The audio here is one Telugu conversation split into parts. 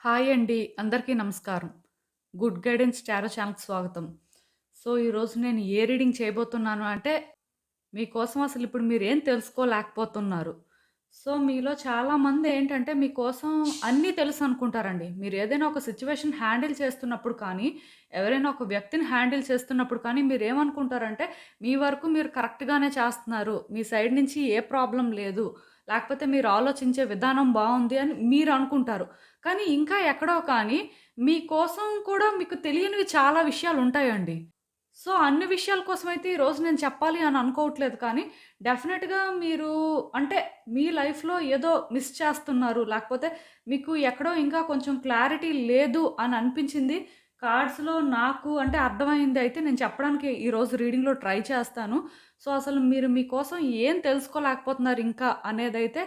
హాయ్ అండి. అందరికీ నమస్కారం. గుడ్ గైడెన్స్ టారో ఛానల్‌కి స్వాగతం. సో, ఈరోజు నేను ఏ రీడింగ్ చేయబోతున్నాను అంటే, మీకోసం అసలు ఇప్పుడు మీరేం తెలుసుకోలేకపోతున్నారు. సో, మీలో చాలామంది ఏంటంటే, మీకోసం అన్నీ తెలుసు అనుకుంటారండి. మీరు ఏదైనా ఒక సిచ్యువేషన్ హ్యాండిల్ చేస్తున్నప్పుడు కానీ, ఎవరైనా ఒక వ్యక్తిని హ్యాండిల్ చేస్తున్నప్పుడు కానీ, మీరు ఏమనుకుంటారంటే మీ వరకు మీరు కరెక్ట్‌గానే చేస్తున్నారు. మీ సైడ్ నుంచి ఏ ప్రాబ్లం లేదు. లేకపోతే మీరు ఆలోచించే విధానం బాగుంది అని మీరు అనుకుంటారు. కానీ ఇంకా ఎక్కడో కానీ మీకోసం కూడా మీకు తెలియనివి చాలా విషయాలు ఉంటాయండి. సో, అన్ని విషయాల కోసమైతే ఈరోజు నేను చెప్పాలి అని అనుకోవట్లేదు కానీ, డెఫినెట్‌గా మీరు అంటే మీ లైఫ్‌లో ఏదో మిస్ చేస్తున్నారు. లేకపోతే మీకు ఎక్కడో ఇంకా కొంచెం క్లారిటీ లేదు అని అనిపించింది. కార్డ్స్‌లో నాకు అంటే అర్థమైంది అయితే నేను చెప్పడానికి ఈరోజు రీడింగ్‌లో ట్రై చేస్తాను. సో, అసలు మీరు మీకోసం ఏం తెలుసుకోలేకపోతున్నారు ఇంకా అనేదైతే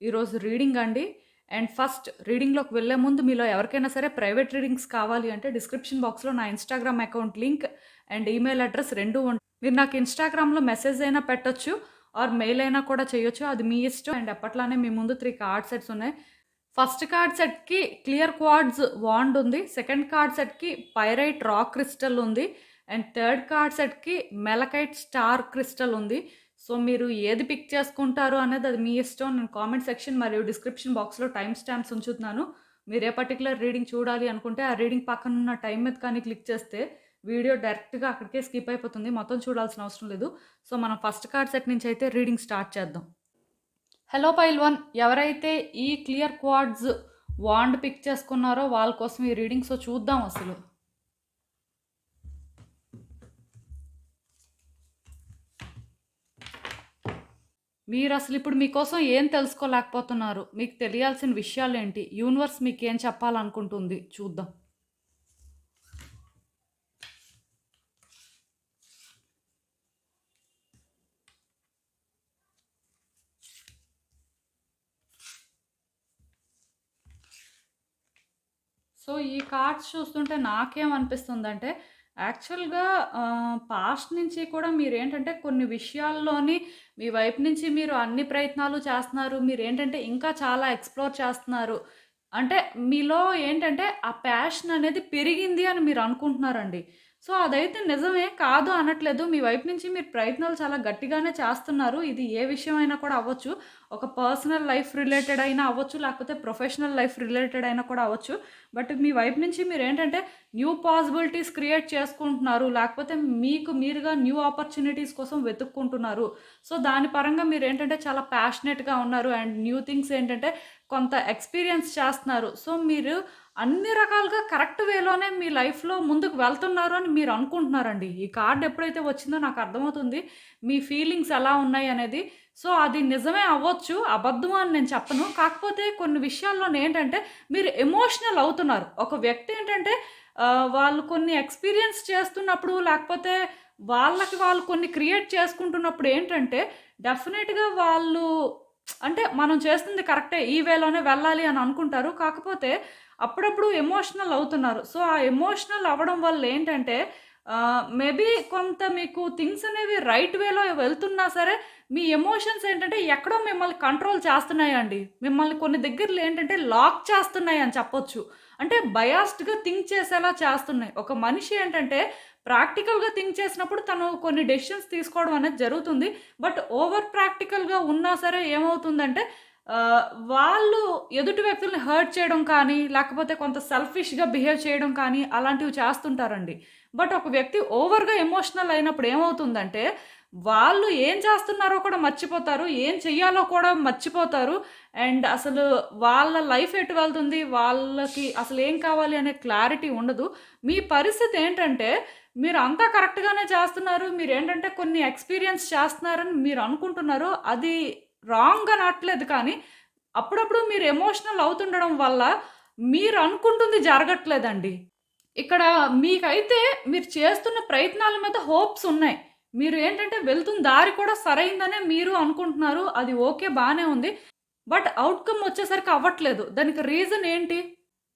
ఈరోజు రీడింగ్ అండి. అండ్ ఫస్ట్ రీడింగ్‌లోకి వెళ్ళే ముందు మీలో ఎవరికైనా సరే ప్రైవేట్ రీడింగ్స్ కావాలి అంటే డిస్క్రిప్షన్ బాక్స్‌లో నా Instagram account link and email address 2 ఉం మీరు నాకు ఇన్‌స్టాగ్రామ్‌లో మెసేజ్ అయినా పెట్టొచ్చు. ఆర్ మెయిల్ అయినా కూడా చేయొచ్చు. అది మీ ఇష్టం. అండ్ ఎప్పట్లానే మీ ముందు త్రీ కార్డ్ సెట్స్ ఉన్నాయి. ఫస్ట్ కార్డ్ సెట్‌కి క్లియర్ క్వాడ్స్ వాండ్ ఉంది. సెకండ్ కార్డ్ సెట్‌కి పైరైట్ రాక్ క్రిస్టల్ ఉంది. అండ్ థర్డ్ కార్డ్ సెట్‌కి మెలకైట్ స్టార్ క్రిస్టల్ ఉంది. సో, మీరు ఏది పిక్ చేసుకుంటారు అనేది అది మీ ఇష్టం. నేను కామెంట్ సెక్షన్ మరియు డిస్క్రిప్షన్ బాక్స్‌లో టైమ్ స్టాంప్స్ ఉంచుతున్నాను. మీరు ఏ పర్టికులర్ రీడింగ్ చూడాలి అనుకుంటే ఆ రీడింగ్ పక్కన ఉన్న టైం మీద కానీ క్లిక్ చేస్తే వీడియో డైరెక్ట్‌గా అక్కడికే స్కిప్ అయిపోతుంది. మొత్తం చూడాల్సిన అవసరం లేదు. సో, మనం ఫస్ట్ కార్డ్ సెట్ నుంచి అయితే రీడింగ్ స్టార్ట్ చేద్దాం. హలో పైల్వాన్ ఎవరైతే ఈ క్లియర్ క్వాడ్స్ వాండ్ పిక్ చేసుకున్నారో వాళ్ళ కోసం ఈ రీడింగ్. సో, చూద్దాం అసలు. మీరు అసలు ఇప్పుడు మీకోసం ఏం తెలుసుకోలేకపోతున్నారు? మీకు తెలియాల్సిన విషయాలు ఏంటి యూనివర్స్ మీకు ఏం చెప్పాలనుకుంటుంది? చూద్దాం. సో, ఈ కార్డ్స్ చూస్తుంటే నాకేమనిపిస్తుందంటే యాక్చువల్‌గా పాస్ట్ నుంచి కూడా మీరేంటంటే కొన్ని విషయాల్లోని మీ వైపు నుంచి మీరు అన్ని ప్రయత్నాలు చేస్తున్నారు. మీరు ఏంటంటే ఇంకా చాలా ఎక్స్‌ప్లోర్ చేస్తున్నారు. అంటే మీలో ఏంటంటే ఆ ప్యాషన్ అనేది పెరిగింది అని మీరు అనుకుంటున్నారండి. సో, అదైతే నిజమే. కాదు అనట్లేదు. మీ వైపు నుంచి మీరు ప్రయత్నాలు చాలా గట్టిగానే చేస్తున్నారు. ఇది ఏ విషయమైనా కూడా అవ్వచ్చు. ఒక పర్సనల్ లైఫ్ రిలేటెడ్ అయినా అవ్వచ్చు. లేకపోతే ప్రొఫెషనల్ లైఫ్ రిలేటెడ్ అయినా కూడా అవ్వచ్చు. బట్ మీ వైపు నుంచి మీరేంటంటే న్యూ పాసిబిలిటీస్ క్రియేట్ చేసుకుంటున్నారు. లేకపోతే మీకు మీరుగా న్యూ ఆపర్చునిటీస్ కోసం వెతుక్కుంటున్నారు. సో, దాని పరంగా మీరు ఏంటంటే చాలా ప్యాషనేట్‌గా ఉన్నారు. అండ్ న్యూ థింగ్స్ ఏంటంటే కొంత ఎక్స్‌పీరియన్స్ చేస్తున్నారు. సో, మీరు అన్ని రకాలుగా కరెక్ట్ వేలోనే మీ లైఫ్‌లో ముందుకు వెళ్తున్నారు అని మీరు అనుకుంటున్నారండి. ఈ కార్డ్ ఎప్పుడైతే వచ్చిందో నాకు అర్థమవుతుంది. మీ ఫీలింగ్స్ ఎలా ఉన్నాయి అనేది. సో, అది నిజమే అవ్వచ్చు. అబద్ధం అని నేను చెప్పను. కాకపోతే కొన్ని విషయాల్లోనే ఏంటంటే మీరు ఎమోషనల్ అవుతున్నారు. ఒక వ్యక్తి ఏంటంటే వాళ్ళు కొన్ని ఎక్స్‌పీరియన్స్ చేస్తున్నప్పుడు లేకపోతే వాళ్ళకి వాళ్ళు కొన్ని క్రియేట్ చేసుకుంటున్నప్పుడు ఏంటంటే డెఫినెట్గా వాళ్ళు అంటే మనం చేస్తుంది కరెక్టే. ఈ వేలోనే వెళ్ళాలి అని అనుకుంటారు. కాకపోతే అప్పుడప్పుడు ఎమోషనల్ అవుతున్నారు. సో, ఆ ఎమోషనల్ అవ్వడం వల్ల ఏంటంటే మేబీ కొంత మీకు థింగ్స్ అనేవి రైట్ వేలో వెళ్తున్నా సరే మీ ఎమోషన్స్ ఏంటంటే ఎక్కడో మిమ్మల్ని కంట్రోల్ చేస్తున్నాయండి. మిమ్మల్ని కొన్ని దగ్గరలో ఏంటంటే లాక్ చేస్తున్నాయి అని చెప్పొచ్చు. అంటే బయాస్డ్‌గా థింక్ చేసేలా చేస్తున్నాయి. ఒక మనిషి ఏంటంటే ప్రాక్టికల్‌గా థింక్ చేసినప్పుడు తను కొన్ని డెసిషన్స్ తీసుకోవడం అనేది జరుగుతుంది. బట్ ఓవర్ ప్రాక్టికల్‌గా ఉన్నా సరే ఏమవుతుందంటే వాళ్ళు ఎదుటి వ్యక్తుల్ని హర్ట్ చేయడం కానీ, లేకపోతే కొంత సెల్ఫిష్‌గా బిహేవ్ చేయడం కానీ అలాంటివి చేస్తుంటారండి. బట్ ఒక వ్యక్తి ఓవర్‌గా ఎమోషనల్ అయినప్పుడు ఏమవుతుందంటే వాళ్ళు ఏం చేస్తున్నారో కూడా మర్చిపోతారు. ఏం చెయ్యాలో కూడా మర్చిపోతారు. అండ్ అసలు వాళ్ళ లైఫ్ ఎటు వెళ్తుంది? వాళ్ళకి అసలు ఏం కావాలి అనే క్లారిటీ ఉండదు. మీ పరిస్థితి ఏంటంటే మీరు అంతా కరెక్ట్‌గానే చేస్తున్నారు. మీరు ఏంటంటే కొన్ని ఎక్స్‌పీరియన్స్ చేస్తున్నారని మీరు అనుకుంటున్నారు. అది రాంగ్ అనట్లేదు కానీ అప్పుడప్పుడు మీరు ఎమోషనల్ అవుతుండడం వల్ల మీరు అనుకుంటుంది జరగట్లేదండి. ఇక్కడ మీకైతే మీరు చేస్తున్న ప్రయత్నాల మీద హోప్స్ ఉన్నాయి. మీరు ఏంటంటే వెళ్తున్న దారి కూడా సరైందనే మీరు అనుకుంటున్నారు. అది ఓకే బాగానే ఉంది. బట్ అవుట్కమ్ వచ్చేసరికి అవ్వట్లేదు. దానికి రీజన్ ఏంటి?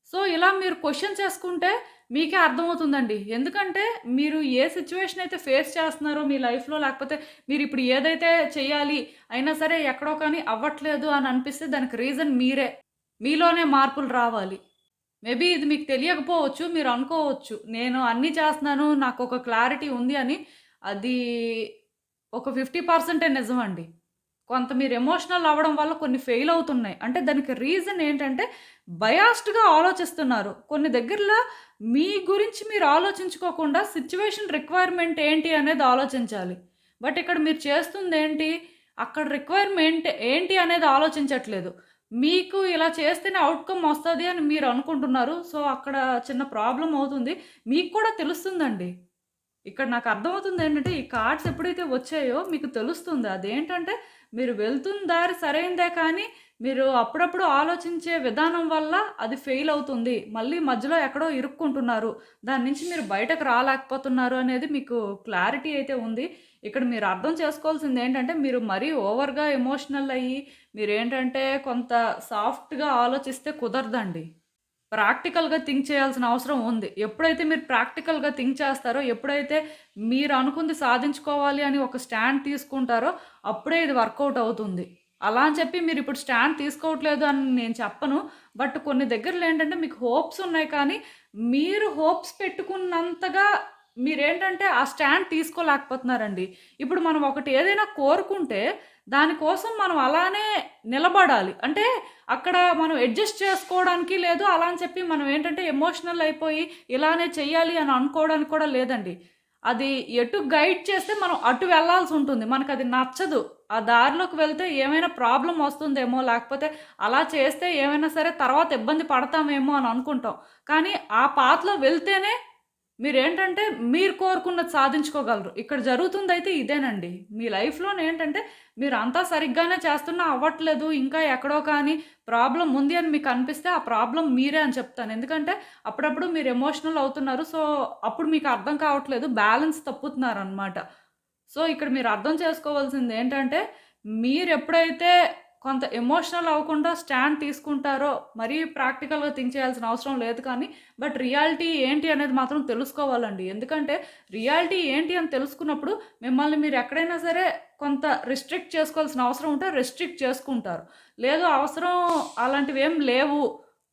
సో, ఇలా మీరు క్వశ్చన్ చేసుకుంటే మీకే అర్థమవుతుందండి. ఎందుకంటే మీరు ఏ సిచ్యువేషన్ అయితే ఫేస్ చేస్తున్నారో మీ లైఫ్‌లో లేకపోతే మీరు ఇప్పుడు ఏదైతే చేయాలి అయినా సరే ఎక్కడో కానీ అవ్వట్లేదు అని అనిపిస్తే దానికి రీజన్ మీరే. మీలోనే మార్పులు రావాలి. మేబీ ఇది మీకు తెలియకపోవచ్చు. మీరు అనుకోవచ్చు. నేను అన్నీ చేస్తున్నాను. నాకు ఒక క్లారిటీ ఉంది అని. అది ఒక 50% నిజమండి. కొంత మీరు ఎమోషనల్ అవ్వడం వల్ల కొన్ని ఫెయిల్ అవుతున్నాయి. అంటే దానికి రీజన్ ఏంటంటే బయాస్డ్‌గా ఆలోచిస్తున్నారు. కొన్ని దగ్గరలో మీ గురించి మీరు ఆలోచించుకోకుండా సిచ్యువేషన్ రిక్వైర్మెంట్ ఏంటి అనేది ఆలోచించాలి. బట్ ఇక్కడ మీరు చేస్తుంది ఏంటి అక్కడ రిక్వైర్మెంట్ ఏంటి అనేది ఆలోచించట్లేదు. మీకు ఇలా చేస్తేనే అవుట్కమ్ వస్తుంది అని మీరు అనుకుంటున్నారు. సో, అక్కడ చిన్న ప్రాబ్లమ్ అవుతుంది. మీకు కూడా తెలుస్తుందండి. ఇక్కడ నాకు అర్థమవుతుంది ఏంటంటే ఈ కార్డ్స్ ఎప్పుడైతే వచ్చాయో మీకు తెలుస్తుంది. అదేంటంటే మీరు వెళ్తున్న దారి సరైందే కానీ మీరు అప్పుడప్పుడు ఆలోచించే విధానం వల్ల అది ఫెయిల్ అవుతుంది. మళ్ళీ మధ్యలో ఎక్కడో ఇరుక్కుంటున్నారు. దాని నుంచి మీరు బయటకు రాలేకపోతున్నారు అనేది మీకు క్లారిటీ అయితే ఉంది. ఇక్కడ మీరు అర్థం చేసుకోవాల్సింది ఏంటంటే మీరు మరీ ఓవర్‌గా ఎమోషనల్ అయ్యి మీరేంటంటే కొంత సాఫ్ట్‌గా ఆలోచిస్తే కుదరదండి. ప్రాక్టికల్‌గా థింక్ చేయాల్సిన అవసరం ఉంది. ఎప్పుడైతే మీరు ప్రాక్టికల్‌గా థింక్ చేస్తారో, ఎప్పుడైతే మీరు అనుకుంది సాధించుకోవాలి అని ఒక స్టాండ్ తీసుకుంటారో, అప్పుడే ఇది వర్కౌట్ అవుతుంది. అలా అని చెప్పి మీరు ఇప్పుడు స్టాండ్ తీసుకోవట్లేదు అని నేను చెప్పను. బట్ కొన్ని దగ్గరలో ఏంటంటే మీకు హోప్స్ ఉన్నాయి కానీ, మీరు హోప్స్ పెట్టుకున్నంతగా మీరేంటంటే ఆ స్టాండ్ తీసుకోలేకపోతున్నారండి. ఇప్పుడు మనం ఒకటి ఏదైనా కోరుకుంటే దానికోసం మనం అలానే నిలబడాలి. అంటే అక్కడ మనం అడ్జస్ట్ చేసుకోవడానికి లేదు. అలా అని చెప్పి మనం ఏంటంటే ఎమోషనల్ అయిపోయి ఇలానే చెయ్యాలి అని అనుకోవడానికి కూడా లేదండి. అది ఎటు గైడ్ చేస్తే మనం అటు వెళ్ళాల్సి ఉంటుంది. మనకు అది నచ్చదు. ఆ దారిలోకి వెళ్తే ఏమైనా ప్రాబ్లం వస్తుందేమో, లేకపోతే అలా చేస్తే ఏమైనా సరే తర్వాత ఇబ్బంది పడతామేమో అని అనుకుంటాం. కానీ ఆ పాత్‌లో వెళ్తేనే మీరు ఏంటంటే మీరు కోరుకున్నది సాధించుకోగలరు. ఇక్కడ జరుగుతుంది అయితే ఇదేనండి. మీ లైఫ్‌లోనేంటంటే మీరంతా సరిగ్గానే చేస్తున్నా అవ్వట్లేదు. ఇంకా ఎక్కడో కానీ ప్రాబ్లం ఉంది అని మీకు అనిపిస్తే ఆ ప్రాబ్లం మీరే అని చెప్తాను. ఎందుకంటే అప్పుడప్పుడు మీరు ఎమోషనల్ అవుతున్నారు. సో, అప్పుడు మీకు అర్థం కావట్లేదు. బ్యాలెన్స్ తప్పుతున్నారనమాట. సో, ఇక్కడ మీరు అర్థం చేసుకోవాల్సింది ఏంటంటే మీరు ఎప్పుడైతే కొంత ఎమోషనల్ అవ్వకుండా స్టాండ్ తీసుకుంటారో, మరీ ప్రాక్టికల్‌గా థింక్ చేయాల్సిన అవసరం లేదు కానీ, బట్ రియాలిటీ ఏంటి అనేది మాత్రం తెలుసుకోవాలండి. ఎందుకంటే రియాలిటీ ఏంటి అని తెలుసుకున్నప్పుడు మిమ్మల్ని మీరు ఎక్కడైనా సరే కొంత రిస్ట్రిక్ట్ చేసుకోవాల్సిన అవసరం ఉంటే రిస్ట్రిక్ట్ చేసుకుంటారు. లేదు అవసరం అలాంటివి ఏం లేవు.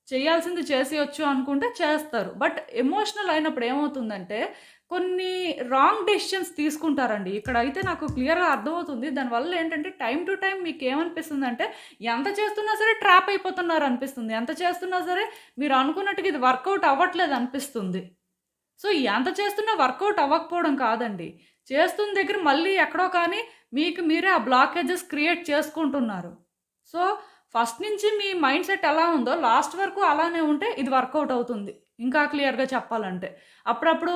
చేయాల్సింది చేసేయచ్చు అనుకుంటే చేస్తారు. బట్ ఎమోషనల్ అయినప్పుడు ఏమవుతుందంటే కొన్ని రాంగ్ డెసిషన్స్ తీసుకుంటారండి. ఇక్కడ అయితే నాకు క్లియర్‌గా అర్థమవుతుంది. దానివల్ల ఏంటంటే టైం టు టైం మీకు ఏమనిపిస్తుంది అంటే ఎంత చేస్తున్నా సరే ట్రాప్ అయిపోతున్నారు అనిపిస్తుంది ఎంత చేస్తున్నా సరే మీరు అనుకున్నట్టుగా ఇది వర్కౌట్ అవ్వట్లేదు అనిపిస్తుంది. సో, ఎంత చేస్తున్నా వర్కౌట్ అవ్వకపోవడం కాదండి. చేస్తున్న దగ్గర మళ్ళీ ఎక్కడో కానీ మీకు మీరే ఆ బ్లాకేజెస్ క్రియేట్ చేసుకుంటున్నారు. సో, ఫస్ట్ నుంచి మీ మైండ్ సెట్ ఎలా ఉందో లాస్ట్ వరకు అలానే ఉంటే ఇది వర్కౌట్ అవుతుంది. ఇంకా క్లియర్‌గా చెప్పాలంటే. అప్పుడప్పుడు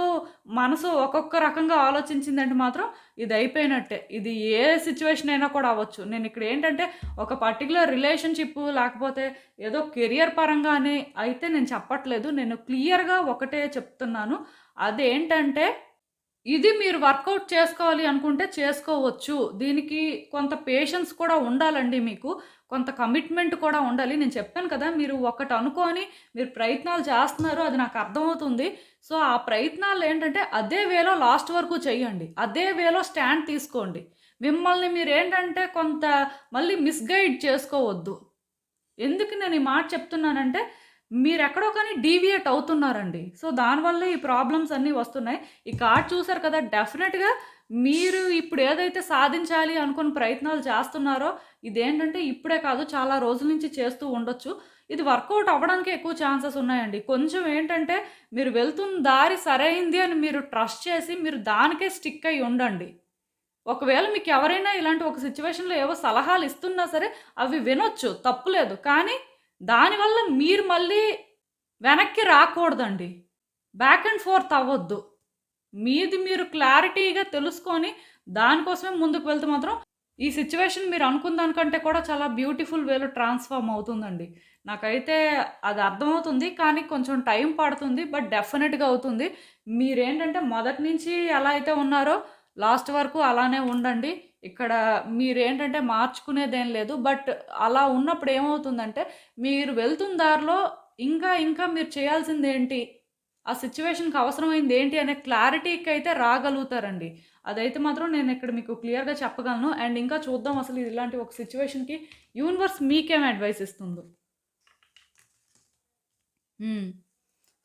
మనసు ఒక్కొక్క రకంగా ఆలోచించిందంటే మాత్రం ఇది అయిపోయినట్టే. ఇది ఏ సిచ్యువేషన్ అయినా కూడా అవ్వచ్చు. నేను ఇక్కడ ఏంటంటే ఒక పర్టికులర్ రిలేషన్‌షిప్ లేకపోతే ఏదో కెరియర్ పరంగానే అయితే నేను చెప్పట్లేదు. నేను క్లియర్‌గా ఒకటే చెప్తున్నాను. అదేంటంటే ఇది మీరు వర్కౌట్ చేసుకోవాలి అనుకుంటే చేసుకోవచ్చు. దీనికి కొంత పేషెన్స్ కూడా ఉండాలండి మీకు. కొంత కమిట్మెంట్ కూడా ఉండాలి. నేను చెప్పాను కదా! మీరు ఒకటి అనుకోని మీరు ప్రయత్నాలు చేస్తున్నారు. అది నాకు అర్థమవుతుంది. సో, ఆ ప్రయత్నాలు ఏంటంటే అదే వేలో లాస్ట్ వరకు చేయండి. అదే వేలో స్టాండ్ తీసుకోండి. మిమ్మల్ని మీరేంటంటే కొంత మళ్ళీ మిస్‌గైడ్ చేసుకోవద్దు. ఎందుకు నేను ఈ మాట చెప్తున్నానంటే మీరు ఎక్కడో కానీ డీవియేట్ అవుతున్నారండి. సో, దానివల్ల ఈ ప్రాబ్లమ్స్ అన్నీ వస్తున్నాయి. ఈ కార్డ్ చూసారు కదా! డెఫినెట్గా మీరు ఇప్పుడు ఏదైతే సాధించాలి అనుకుని ప్రయత్నాలు చేస్తున్నారో ఇదేంటంటే ఇప్పుడే కాదు చాలా రోజుల నుంచి చేస్తూ ఉండొచ్చు. ఇది వర్కౌట్ అవ్వడానికి ఎక్కువ ఛాన్సెస్ ఉన్నాయండి. కొంచెం ఏంటంటే మీరు వెళ్తున్న దారి సరైంది అని మీరు ట్రస్ట్ చేసి మీరు దానికే స్టిక్ అయి ఉండండి. ఒకవేళ మీకు ఎవరైనా ఇలాంటి ఒక సిచ్యువేషన్లో ఏవో సలహాలు ఇస్తున్నా సరే అవి వినొచ్చు తప్పులేదు. కానీ దానివల్ల మీరు మళ్ళీ వెనక్కి రాకూడదండి. బ్యాక్ అండ్ ఫోర్త్ అవ్వద్దు మీది మీరు క్లారిటీగా తెలుసుకొని దానికోసమే ముందుకు వెళ్తే మాత్రం ఈ సిచ్యువేషన్ మీరు అనుకున్న దానికంటే కూడా చాలా బ్యూటిఫుల్ వేలో ట్రాన్స్‌ఫార్మ్ అవుతుందండి. నాకైతే అది అర్థమవుతుంది. కానీ కొంచెం టైం పడుతుంది. బట్ డెఫినెట్గా అవుతుంది. మీరేంటంటే మొదటి నుంచి ఎలా అయితే ఉన్నారో లాస్ట్ వరకు అలానే ఉండండి. ఇక్కడ మీరేంటంటే మార్చుకునేదేం లేదు. బట్ అలా ఉన్నప్పుడు ఏమవుతుందంటే మీరు వెళ్తున్న దారిలో ఇంకా ఇంకా మీరు చేయాల్సింది ఏంటి ఆ సిచ్యువేషన్కి అవసరమైంది ఏంటి అనే క్లారిటీకి అయితే రాగలుగుతారండి. అదైతే మాత్రం నేను ఇక్కడ మీకు క్లియర్‌గా చెప్పగలను. అండ్ ఇంకా చూద్దాం అసలు ఇలాంటి ఒక సిచ్యువేషన్కి యూనివర్స్ మీకేం అడ్వైస్ ఇస్తుందో.